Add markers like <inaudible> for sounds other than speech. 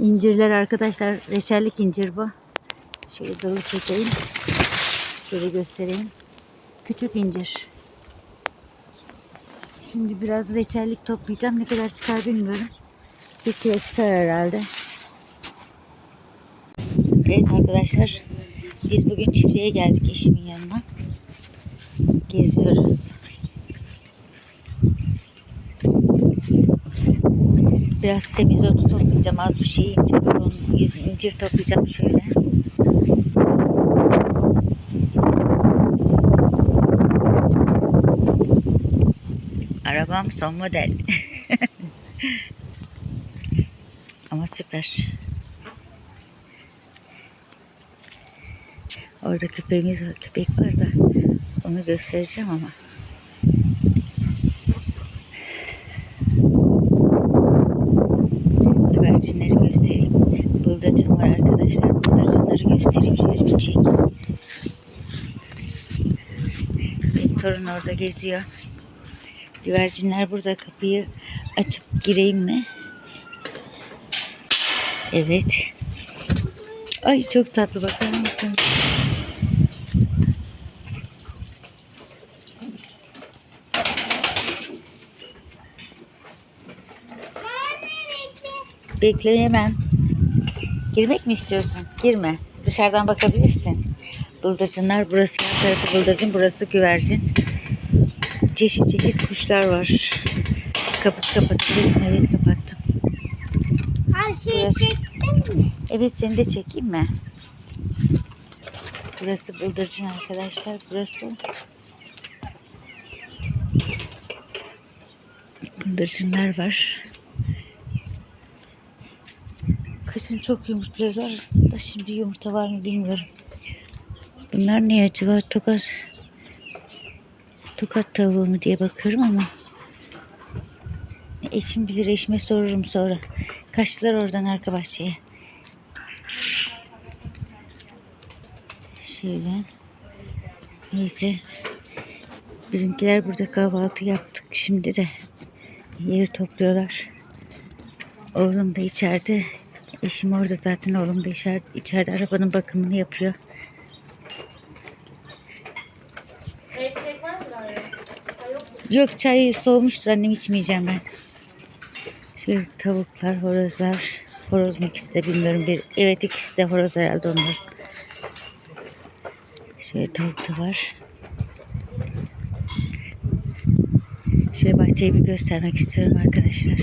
İncirler arkadaşlar. Reçellik incir bu. Şöyle dalı çekeyim. Şöyle göstereyim. Küçük incir. Şimdi biraz reçellik toplayacağım. Ne kadar çıkar bilmiyorum. Bir kilo çıkar herhalde. Evet arkadaşlar. Biz bugün çiftliğe geldik eşimin yanına. Biraz semizotu toplayacağım. Az bir şey incir, onun incir toplayacağım şöyle. Arabam son model. <laughs> Ama süper. Orada köpeğimiz var. Köpek var da onu göstereceğim ama. Güvercinleri göstereyim. Bıldırcın var arkadaşlar. Bıldırcınları göstereyim. Şöyle bir. Benim torun orada geziyor. Güvercinler burada. Kapıyı açıp gireyim mi? Evet. Ay çok tatlı bakar mısınız? Bekleyemem. Girmek mi istiyorsun? Girme. Dışarıdan bakabilirsin. Bıldırcınlar burası yan tarafı bıldırcın burası güvercin. Çeşit çeşit kuşlar var. Kapat kapatabilirsin. Evet kapattım. Her şeyi Burası- çektin mi? Evet seni de çekeyim mi? Burası bıldırcın arkadaşlar. Burası bıldırcınlar var. Kışın çok yumurtluyorlar da şimdi yumurta var mı bilmiyorum. Bunlar ne acaba? Tokat tokat tavuğu mu diye bakıyorum ama eşim bilir eşime sorurum sonra. Kaçtılar oradan arka bahçeye. Şöyle. Neyse. Bizimkiler burada kahvaltı yaptık. Şimdi de yeri topluyorlar. Oğlum da içeride. Eşim orada zaten. Oğlum da içeride, içeride arabanın bakımını yapıyor. Yok çay soğumuştur annem içmeyeceğim ben. Şöyle tavuklar, horozlar. Horoz mu ikisi de bilmiyorum. Bir, evet ikisi de horoz herhalde onlar. Şöyle tavuk da var. Şöyle bahçeyi bir göstermek istiyorum arkadaşlar.